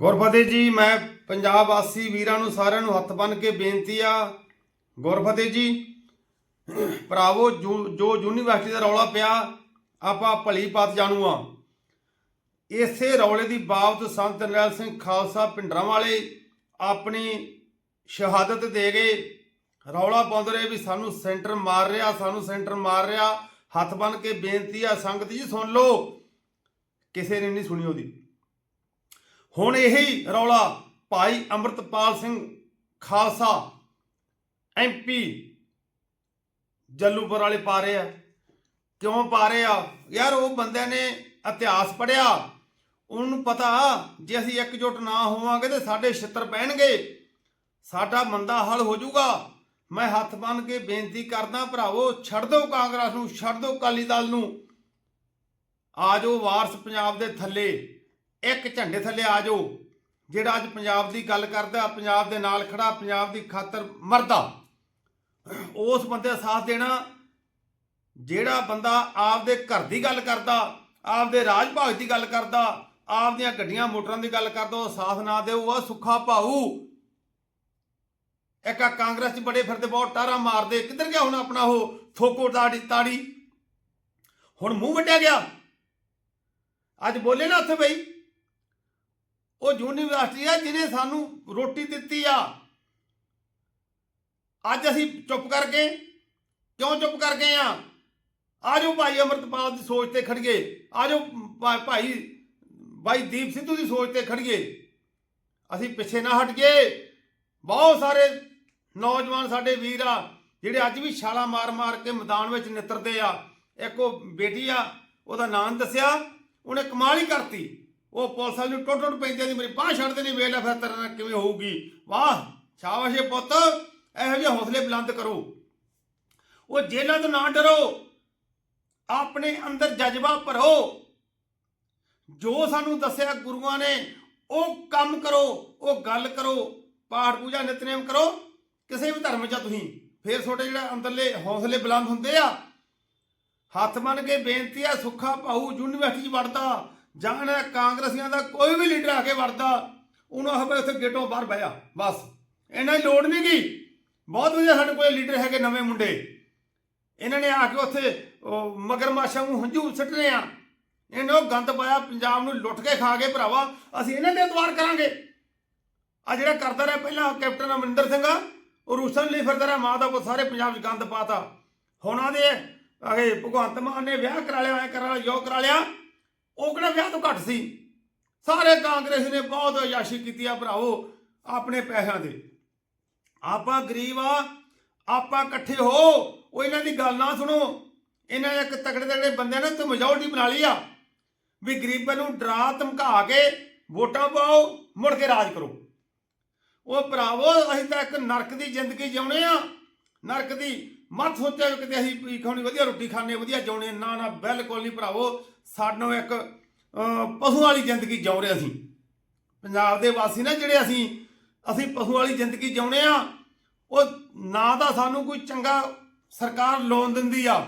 ਗੁਰਫਤਿਹ ਜੀ, ਮੈਂ ਪੰਜਾਬ ਵਾਸੀ ਵੀਰਾਂ ਨੂੰ ਸਾਰਿਆਂ ਨੂੰ ਹੱਥ ਬੰਨ ਕੇ ਬੇਨਤੀ ਆ। ਗੁਰਫਤਿਹ ਜੀ, ਭਰਾਵੋ, ਜੋ ਯੂਨੀਵਰਸਿਟੀ ਦਾ ਰੌਲਾ ਪਿਆ, ਆਪਾਂ ਭਲੀ ਪਤ ਜਾਣੂ ਆ। ਇਸੇ ਰੌਲੇ ਦੀ ਬਾਬਤ ਸੰਤ ਨਰੈਲ ਸਿੰਘ ਖਾਲਸਾ ਪਿੰਡਰਾਂ ਵਾਲੇ ਆਪਣੀ ਸ਼ਹਾਦਤ ਦੇ ਗਏ ਰੌਲਾ ਪਾਉਂਦੇ ਰਹੇ ਵੀ ਸਾਨੂੰ ਸੈਂਟਰ ਮਾਰ ਰਿਹਾ, ਸਾਨੂੰ ਸੈਂਟਰ ਮਾਰ ਰਿਹਾ। ਹੱਥ ਬੰਨ ਕੇ ਬੇਨਤੀ ਆ, ਸੰਗਤ ਜੀ, ਸੁਣ ਲਓ। ਕਿਸੇ ਨੇ ਨਹੀਂ ਸੁਣੀ ਉਹਦੀ। ਹੁਣ ਇਹੀ ਰੌਲਾ ਭਾਈ ਅੰਮ੍ਰਿਤਪਾਲ ਸਿੰਘ ਖਾਲਸਾ ਐਮਪੀ ਜੱਲੂਪੁਰ ਵਾਲੇ ਪਾ ਰਹੇ ਆ। ਕਿਉਂ ਪਾ ਰਹੇ ਆ? ਯਾਰ ਉਹ ਬੰਦਿਆਂ ਨੇ ਇਤਿਹਾਸ ਪੜਿਆ ਉਹਨੂੰ ਪਤਾ ਜੇ ਅਸੀਂ ਇਕਜੁੱਟ ਨਾ ਹੋਵਾਂਗੇ ਤੇ ਸਾਡੇ ਛਿੱਤਰ ਪੈਣਗੇ। ਸਾਡਾ ਮੰਦਾ ਹੱਲ ਹੋ ਜਾਊਗਾ। ਮੈਂ ਹੱਥ ਬੰਨ ਕੇ ਬੇਨਤੀ ਕਰਦਾ ਭਰਾਵੋ, ਛੱਡ ਦਿਓ ਕਾਂਗਰਸ ਨੂੰ, ਛੱਡ ਦਿਓ ਅਕਾਲੀ ਦਲ ਨੂੰ। ਆ ਜਾਓ ਵਾਰਸ ਪੰਜਾਬ ਦੇ ਥੱਲੇ। ਇੱਕ ਝੰਡੇ ਥੱਲੇ ਆ ਜਾਓ। ਜਿਹੜਾ ਅੱਜ ਪੰਜਾਬ ਦੀ ਗੱਲ ਕਰਦਾ, ਪੰਜਾਬ ਦੇ ਨਾਲ ਖੜਾ, ਪੰਜਾਬ ਦੀ ਖਾਤਰ ਮਰਦਾ, ਉਸ ਬੰਦੇ ਦਾ ਸਾਥ ਦੇਣਾ, ਜਿਹੜਾ ਬੰਦਾ ਆਪਦੇ ਘਰ ਦੀ ਗੱਲ ਕਰਦਾ, ਆਪਦੇ ਰਾਜ ਭਾਗ ਦੀ ਗੱਲ ਕਰਦਾ, ਆਪਦੀਆਂ ਗੱਡੀਆਂ, ਮੋਟਰਾਂ ਦੀ ਗੱਲ ਕਰਦਾ, ਉਹ ਸਾਥ ਨਾ ਦਿਓ ਉਹ ਸੁੱਖਾ ਭਾਊ। ਇੱਕ ਆ ਕਾਂਗਰਸ 'ਚ ਬੜੇ ਫਿਰਦੇ, ਬਹੁਤ ਟਾਰਾ ਮਾਰਦੇ, ਕਿੱਧਰ ਗਿਆ ਹੁਣ ਆਪਣਾ ਉਹ ਥੋਕੋ ਤਾੜੀ ਤਾੜੀ? ਹੁਣ ਮੂੰਹ ਵੱਟਿਆ ਗਿਆ। ਅੱਜ ਬੋਲੇ ਨਾ ਉੱਥੇ ਬਈ। ਯੂਨੀਵਰਸਿਟੀ ਆ ਜਿਹਨੇ ਸਾਨੂੰ ਰੋਟੀ ਦਿੱਤੀ ਆ। ਅੱਜ ਅਸੀਂ ਚੁੱਪ ਕਰਕੇ, ਕਿਉਂ ਚੁੱਪ ਕਰ ਗਏ ਆ? ਆਜੋ ਭਾਈ ਅਮਰਤਪਾਲ ਦੀ ਸੋਚ ਤੇ ਖੜੀਏ ਆਜੋ ਭਾ- ਭਾਈ ਭਾਈ ਦੀਪ ਸਿੱਧੂ ਦੀ ਸੋਚ ਤੇ ਖੜੀਏ ਅਸੀਂ ਪਿੱਛੇ ਨਾ ਹਟੀਏ। ਬਹੁਤ ਸਾਰੇ ਨੌਜਵਾਨ ਸਾਡੇ ਵੀਰ ਆ, ਜਿਹੜੇ ਅੱਜ ਵੀ ਛਾਲਾ ਮਾਰ-ਮਾਰ ਕੇ ਮੈਦਾਨ ਵਿੱਚ ਨਿੱਤਰਦੇ ਆ। ਇੱਕ ਉਹ ਬੇਟੀ ਆ, ਉਹਦਾ ਨਾਮ ਦੱਸਿਆ। ਉਹਨੇ ਕਮਾਲ ਹੀ ਕਰਤੀ। ਉਹ ਪੁਲਿਸ ਨੂੰ ਟੁੱਟ ਟੁੱਟ ਪੈਂਦੇ ਦੀ ਮੇਰੀ ਬਾਹ ਛੱਡਦੇ ਨਹੀਂ, ਵੇਖ ਲੈ ਫਿਰ ਤੇਰੇ ਨਾਲ ਕਿਵੇਂ ਹੋਊਗੀ। ਵਾਹ, ਸ਼ਾਬਾਸ਼ ਏ ਪੁੱਤ, ਇਹੋ ਜਿਹੇ ਹੌਸਲੇ ਬੁਲੰਦ ਕਰੋ। ਉਹ ਜੇਲਾਂ ਤੋਂ ਨਾ ਡਰੋ, ਆਪਣੇ ਅੰਦਰ ਜਜ਼ਬਾ ਭਰੋ। ਜੋ ਸਾਨੂੰ ਦੱਸਿਆ ਗੁਰੂਆਂ ਨੇ, ਉਹ ਕੰਮ ਕਰੋ, ਉਹ ਗੱਲ ਕਰੋ, ਪਾਠ ਪੂਜਾ, ਨਿਤਨੇਮ ਕਰੋ। ਕਿਸੇ ਵੀ ਧਰਮ 'ਚ ਤੁਸੀਂ, ਫੇਰ ਤੁਹਾਡੇ ਜਿਹੜਾ ਅੰਦਰਲੇ ਹੌਸਲੇ ਬੁਲੰਦ ਹੁੰਦੇ ਆ। ਹੱਥ ਮੰਨ ਕੇ ਬੇਨਤੀ ਆ, ਸੁੱਖਾ ਭਾਊ ਯੂਨੀਵਰਸਿਟੀ 'ਚ ਵੜਦਾ। ਜਾਂ ਜਾਣ ਕਾਂਗਰਸੀਆਂ ਦਾ ਕੋਈ ਵੀ ਲੀਡਰ ਆ ਕੇ ਵੜਦਾ ਉਹਨੂੰ ਆਹ ਉੱਥੇ ਗੇਟੋਂ ਬਾਹਰ ਬਹਿਆ ਬਸ। ਇਹਨਾਂ ਦੀ ਲੋੜ ਨਹੀਂ ਗਈ ਬਹੁਤ ਵਧੀਆ ਸਾਡੇ ਕੋਲ ਲੀਡਰ ਹੈਗੇ ਨਵੇਂ ਮੁੰਡੇ। ਇਹਨਾਂ ਨੇ ਆ ਕੇ ਉੱਥੇ ਉਹ ਮਗਰਮਾਸ਼ਾਂ ਨੂੰ ਹੰਝੂ ਸਿੱਟਨੇ ਆ। ਇਹਨੇ ਉਹ ਗੰਦ ਪਾਇਆ ਪੰਜਾਬ ਨੂੰ ਲੁੱਟ ਕੇ ਖਾ ਗਏ ਭਰਾਵਾ। ਅਸੀਂ ਇਹਨਾਂ ਦੇ ਅਤਵਾਰ ਕਰਾਂਗੇ। ਆ ਜਿਹੜਾ ਕਰਦਾ ਰਿਹਾ ਪਹਿਲਾਂ ਕੈਪਟਨ ਅਮਰਿੰਦਰ ਸਿੰਘ ਆ, ਉਹ ਰੂਸਨ ਲਈ ਫਿਰਦਾ ਰਿਹਾ ਮਾਂ ਦਾ ਪੁੱਤ ਸਾਰੇ ਪੰਜਾਬ 'ਚ ਗੰਦ ਪਾਤਾ। ਹੁਣ ਆਦੇ ਅਗੇ ਭਗਵੰਤ ਮਾਨ ਨੇ ਵਿਆਹ ਕਰਾ ਲਿਆ ਐ ਕਰਾ ਲਿਆ ਜੋ ਕਰਾ ਲਿਆ। ਉਹ ਕਿਹੜਾ ਵਿਆਹ ਤੋਂ ਘੱਟ ਸੀ? ਸਾਰੇ ਕਾਂਗਰਸ ਨੇ ਬਹੁਤ ਅਯਾਸ਼ੀ ਕੀਤੀ ਆ ਭਰਾਵੋ, ਆਪਣੇ ਪੈਸਿਆਂ ਦੇ। ਆਪਾਂ ਗਰੀਬ ਆ, ਆਪਾਂ ਇਕੱਠੇ ਹੋ, ਉਹ ਇਹਨਾਂ ਦੀ ਗੱਲ ਨਾ ਸੁਣੋ। ਇਹਨਾਂ ਨੇ ਇੱਕ ਤਕੜੇ ਤਕੜੇ ਬੰਦਿਆਂ ਨੇ ਤੇ ਮੈਜੋਰਟੀ ਬਣਾ ਲਈ ਆ। ਵੀ ਗਰੀਬਾਂ ਨੂੰ ਡਰਾ, ਧਮਕਾ ਕੇ ਵੋਟਾਂ ਪਾਓ, ਮੁੜ ਕੇ ਰਾਜ ਕਰੋ। ਉਹ ਭਰਾਵੋ, ਅਸੀਂ ਤਾਂ ਇੱਕ ਨਰਕ ਦੀ ਜ਼ਿੰਦਗੀ ਜਿਉਣੇ ਆ। ਨਰਕ ਦੀ ਮਤ ਸੋਚਿਆ ਵੀ ਕਿਤੇ ਅਸੀਂ ਵੀ ਖਾਣੀ ਵਧੀਆ ਰੋਟੀ ਖਾਣੇ ਵਧੀਆ ਜਿਉਣੇ ਨਾ ਨਾ ਬਿਲਕੁਲ ਨਹੀਂ ਭਰਾਵੋ। ਸਾਨੂੰ ਇੱਕ ਪਸ਼ੂ ਵਾਲੀ ਜ਼ਿੰਦਗੀ ਜਿਉਂ ਰਹੇ ਅਸੀਂ। ਪੰਜਾਬ ਦੇ ਵਾਸੀ ਨਾ ਜਿਹੜੇ ਅਸੀਂ ਅਸੀਂ ਪਸ਼ੂ ਵਾਲੀ ਜ਼ਿੰਦਗੀ ਜਿਉਣੇ ਆ, ਉਹ ਨਾ ਤਾਂ ਸਾਨੂੰ ਕੋਈ ਚੰਗਾ ਸਰਕਾਰ ਲੋਨ ਦਿੰਦੀ ਆ,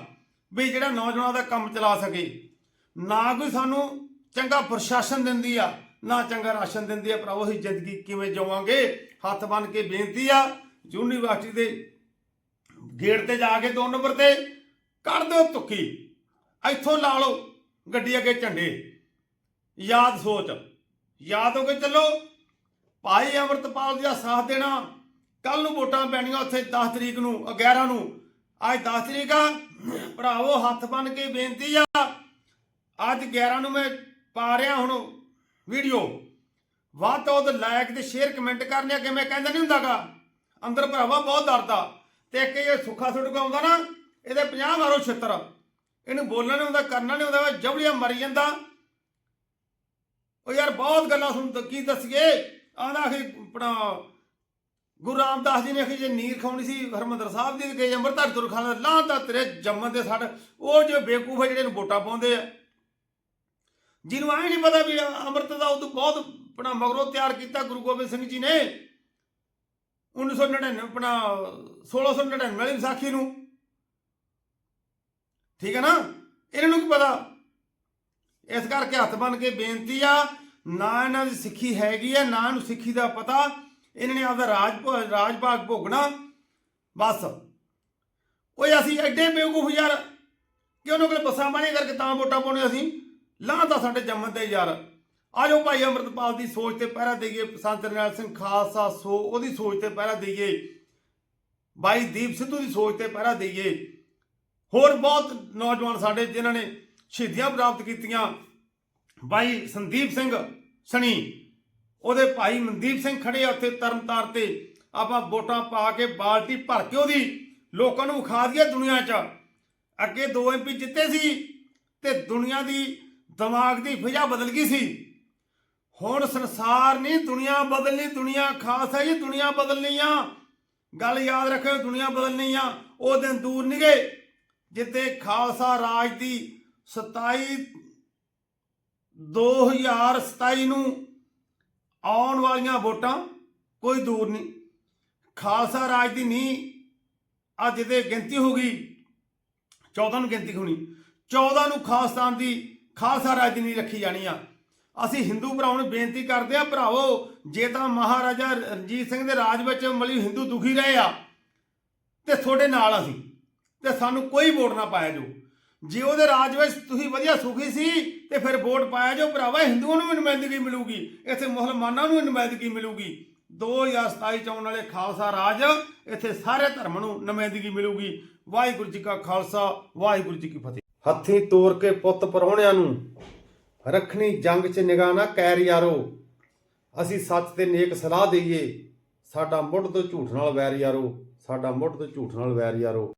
ਵੀ ਜਿਹੜਾ ਨੌਜਵਾਨਾਂ ਦਾ ਕੰਮ ਚਲਾ ਸਕੇ। ਨਾ ਕੋਈ ਸਾਨੂੰ ਚੰਗਾ ਪ੍ਰਸ਼ਾਸਨ ਦਿੰਦੀ ਆ, ਨਾ ਚੰਗਾ ਰਾਸ਼ਨ ਦਿੰਦੀ ਆ। ਭਰਾਵੋ, ਅਸੀਂ ਜ਼ਿੰਦਗੀ ਕਿਵੇਂ ਜਿਵਾਂਗੇ ਹੱਥ ਬੰਨ ਕੇ ਬੇਨਤੀ ਆ, ਯੂਨੀਵਰਸਿਟੀ ਦੇ ਗੇਟ ਤੇ ਜਾ ਕੇ ਦੋ ਨੰਬਰ ਤੇ ਕੱਢ ਦਿਓ ਤੁੱਕੀ ਇੱਥੋਂ ਲਾ ਲਓ। ਗੱਡੀ ਅੱਗੇ ਝੰਡੇ। ਯਾਦ ਸੋਚ। ਯਾਦ ਹੋ ਕੇ ਚੱਲੋ। ਭਾਈ ਅਮਰਤਪਾਲ ਦਾ ਸਾਥ ਦੇਣਾ। ਕੱਲ ਨੂੰ ਵੋਟਾਂ ਪੈਣੀਆਂ ਉੱਥੇ 10 ਤਰੀਕ ਨੂੰ 11 ਨੂੰ। ਅੱਜ 10 ਤਰੀਕ ਆ। ਭਰਾਵੋ, ਹੱਥ ਬੰਨ ਕੇ ਬੇਨਤੀ ਆ। ਅੱਜ 11 ਨੂੰ ਮੈਂ ਪਾ ਰਿਹਾ ਹੁਣ ਵੀਡੀਓ। ਵੱਧ ਤੋਂ ਵੱਧ ਲਾਇਕ ਤੇ ਸ਼ੇਅਰ ਕਮੈਂਟ ਕਰਨੇ ਅੱਗੇ ਮੈਂ ਕਹਿੰਦਾ ਨਹੀਂ ਹੁੰਦਾਗਾ। ਅੰਦਰ ਭਰਾਵਾ ਬਹੁਤ ਦਰਦ ਆ। ਤੇ ਇੱਕ ਇਹ ਸੁੱਖਾ ਸੁੱਟ ਆਉਂਦਾ ਨਾ, ਇਹਦੇ 50 ਮਾਰੋ ਛਿੱਤਰ। ਇਹਨੂੰ ਬੋਲਣਾ ਨਹੀਂ ਹੁੰਦਾ ਕਰਨਾ ਨਹੀਂ ਹੁੰਦਾ ਜਬੜੀਆਂ ਮਰੀ ਜਾਂਦਾ। ਉਹ ਯਾਰ ਬਹੁਤ ਗੱਲਾਂ ਸੁਣ ਕੀ ਦੱਸੀਏ? ਆਂਦਾ ਕਿ ਆਪਣਾ ਗੁਰੂ ਰਾਮਦਾਸ ਜੀ ਨੇ ਆਖੀ, ਜੇ ਨੀਰ ਖਾਉਣੀ ਸੀ, ਹਰਮੰਦਰ ਸਾਹਿਬ ਦੀ ਗਏ, ਅੰਮ੍ਰਿਤਧਾਰੀ ਤੁਰ ਖਾਣਾ ਲਾਂ ਤਾਂ ਤੇਰੇ ਜੰਮਣ ਦੇ ਸਾਡੇ ਉਹ ਜੋ ਬੇਕੂਫ ਆ, ਜਿਹੜੇ ਨੂੰ ਵੋਟਾਂ ਪਾਉਂਦੇ ਆ। ਜਿਹਨੂੰ ਐ ਨਹੀਂ ਪਤਾ ਵੀ ਅੰਮ੍ਰਿਤ ਦਾ ਉਦੋਂ ਬਹੁਤ ਆਪਣਾ ਮਗਰੋਂ ਤਿਆਰ ਕੀਤਾ ਗੁਰੂ ਗੋਬਿੰਦ ਸਿੰਘ ਜੀ ਨੇ। 1999 ਆਪਣਾ 1699 ਵਾਲੀ ਵਿਸਾਖੀ ਨੂੰ। ਠੀਕ ਹੈ ਨਾ? ਇਹਨਾਂ ਨੂੰ ਕੀ ਪਤਾ? ਇਸ ਕਰਕੇ ਹੱਥ ਬੰਨ ਕੇ ਬੇਨਤੀ ਆ, ਨਾ ਇਹਨਾਂ ਦੀ ਸਿੱਖੀ ਹੈਗੀ ਹੈ, ਨਾ ਇਹਨੂੰ ਸਿੱਖੀ ਦਾ ਪਤਾ। ਇਹਨਾਂ ਨੇ ਆਪਦਾ ਰਾਜ ਰਾਜ ਭਾਗ ਭੋਗਣਾ। ਬਸ। ਓਏ ਅਸੀਂ ਐਡੇ ਬੇਵਕੂਫ ਯਾਰ, ਕਿ ਉਹਨਾਂ ਕੋਲ ਬੱਸਾਂ ਬਾਣੇ ਕਰਕੇ ਤਾਂ ਵੋਟਾਂ ਪਾਉਣੇ ਅਸੀਂ। ਲਾਹ ਤਾਂ ਸਾਡੇ ਜੰਮਣ ਤੇ ਯਾਰ। ਆਜੋ ਭਾਈ ਅਮਰਤਪਾਲ ਦੀ ਸੋਚ ਤੇ ਪਹਿਰਾ ਦੇਈਏ, ਸੰਤ ਜਰਨੈਲ ਸਿੰਘ ਖਾਲਸਾ ਸੋ, ਉਹਦੀ ਸੋਚ ਤੇ ਪਹਿਰਾ ਦੇਈਏ। ਬਾਈ ਦੀਪ ਸਿੱਧੂ ਦੀ ਸੋਚ ਤੇ ਪਹਿਰਾ ਦੇਈਏ। ਹੋਰ ਬਹੁਤ ਨੌਜਵਾਨ ਸਾਡੇ ਜਿਨ੍ਹਾਂ ਨੇ ਸ਼ਹੀਦੀਆਂ ਪ੍ਰਾਪਤ ਕੀਤੀਆਂ। ਬਾਈ ਸੰਦੀਪ ਸਿੰਘ ਸਣੀ, ਉਹਦੇ ਭਾਈ ਮਨਦੀਪ ਸਿੰਘ ਖੜੇ ਆ ਉੱਥੇ ਤਰਨਤਾਰ ਤੇ। ਆਪਾਂ ਵੋਟਾਂ ਪਾ ਕੇ ਬਾਲਟੀ ਭਰ ਕੇ ਉਹਦੀ ਲੋਕਾਂ ਨੂੰ ਵਿਖਾ ਦਈਏ ਦੁਨੀਆ 'ਚ। ਅੱਗੇ ਦੋ ਐਮਪੀ ਜਿੱਤੇ ਸੀ ਤੇ ਦੁਨੀਆ ਦੀ ਦਿਮਾਗ ਦੀ ਫਿਜ਼ਾ ਬਦਲ ਗਈ ਸੀ। ਹੁਣ ਸੰਸਾਰ ਨਹੀਂ, ਦੁਨੀਆ ਬਦਲਣੀ, ਦੁਨੀਆ ਖਾਸ ਹੈ ਜੀ, ਦੁਨੀਆ ਬਦਲਣੀ ਆ। ਗੱਲ ਯਾਦ ਰੱਖਿਓ, ਦੁਨੀਆ ਬਦਲਣੀ ਆ। ਉਹ ਦਿਨ ਦੂਰ ਨਹੀਂ ਗਏ। ਜਿੱਤੇ ਖਾਲਸਾ ਰਾਜ ਦੀ 27 2027 ਨੂੰ ਆਉਣ ਵਾਲੀਆਂ ਵੋਟਾਂ ਕੋਈ ਦੂਰ ਨਹੀਂ। ਖਾਲਸਾ ਰਾਜ ਦੀ ਨਹੀਂ ਅੱਜ ਦੇ ਗਿਣਤੀ ਹੋ ਗਈ 14 ਨੂੰ ਗਿਣਤੀ ਹੋਣੀ। 14 ਨੂੰ ਖਾਲਸਤਾਨ ਦੀ ਖਾਲਸਾ ਰਾਜ ਦੀ ਨਹੀਂ ਰੱਖੀ ਜਾਣੀ ਆ। ਅਸੀਂ ਹਿੰਦੂ ਭਰਾਵਾਂ ਨੂੰ ਬੇਨਤੀ ਕਰਦੇ ਆ ਭਰਾਵੋ, ਜੇ ਤਾਂ ਮਹਾਰਾਜਾ ਰਣਜੀਤ ਸਿੰਘ ਦੇ ਰਾਜ ਵਿੱਚ ਮਲੀ ਹਿੰਦੂ ਦੁਖੀ ਰਹੇ ਆ, ਤੇ ਤੁਹਾਡੇ ਨਾਲ ਅਸੀਂ। ਤੇ ਸਾਨੂੰ ਕੋਈ ਵੋਟ ਨਾ ਪਾਇਆ ਜੋ ਜੇ ਉਹਦੇ ਰਾਜ ਵਿੱਚ ਤੁਸੀਂ ਵਧੀਆ ਸੁਖੀ ਸੀ, ਤੇ ਫਿਰ ਵੋਟ ਪਾਇਆ ਜੋ ਭਰਾਵਾ, ਹਿੰਦੂਆਂ ਨੂੰ ਵੀ ਨੁਮਾਇੰਦਗੀ ਮਿਲੂਗੀ, ਇੱਥੇ ਮੁਸਲਮਾਨਾਂ ਨੂੰ ਵੀ ਨੁਮਾਇੰਦਗੀ ਮਿਲੂਗੀ। 2027 ਚ ਆਉਣ ਵਾਲੇ ਖਾਲਸਾ ਰਾਜ, ਇੱਥੇ ਸਾਰੇ ਧਰਮ ਨੂੰ ਨੁਮਾਇੰਦਗੀ ਮਿਲੂਗੀ। ਵਾਹਿਗੁਰੂ ਜੀ ਕਾ ਖਾਲਸਾ, ਵਾਹਿਗੁਰੂ ਜੀ ਕੀ ਫਤਿਹ। ਹੱਥੀਂ ਤੋਰ ਕੇ ਪੁੱਤ ਪਰੋਣਿਆਂ ਨੂੰ, ਰੱਖਣੀ ਜੰਗ 'ਚ ਨਿਗਾਹ ਨਾ ਕੈਰ ਯਾਰੋ। ਅਸੀਂ ਸੱਚ ਤੇ ਨੇਕ ਸਲਾਹ ਦਈਏ, ਸਾਡਾ ਮੁੱਢ ਤੋਂ ਝੂਠ ਨਾਲ ਵੈਰ ਯਾਰੋ। ਸਾਡਾ ਮੁੱਢ ਤੋਂ ਝੂਠ ਨਾਲ ਵੈਰ ਯਾਰੋ।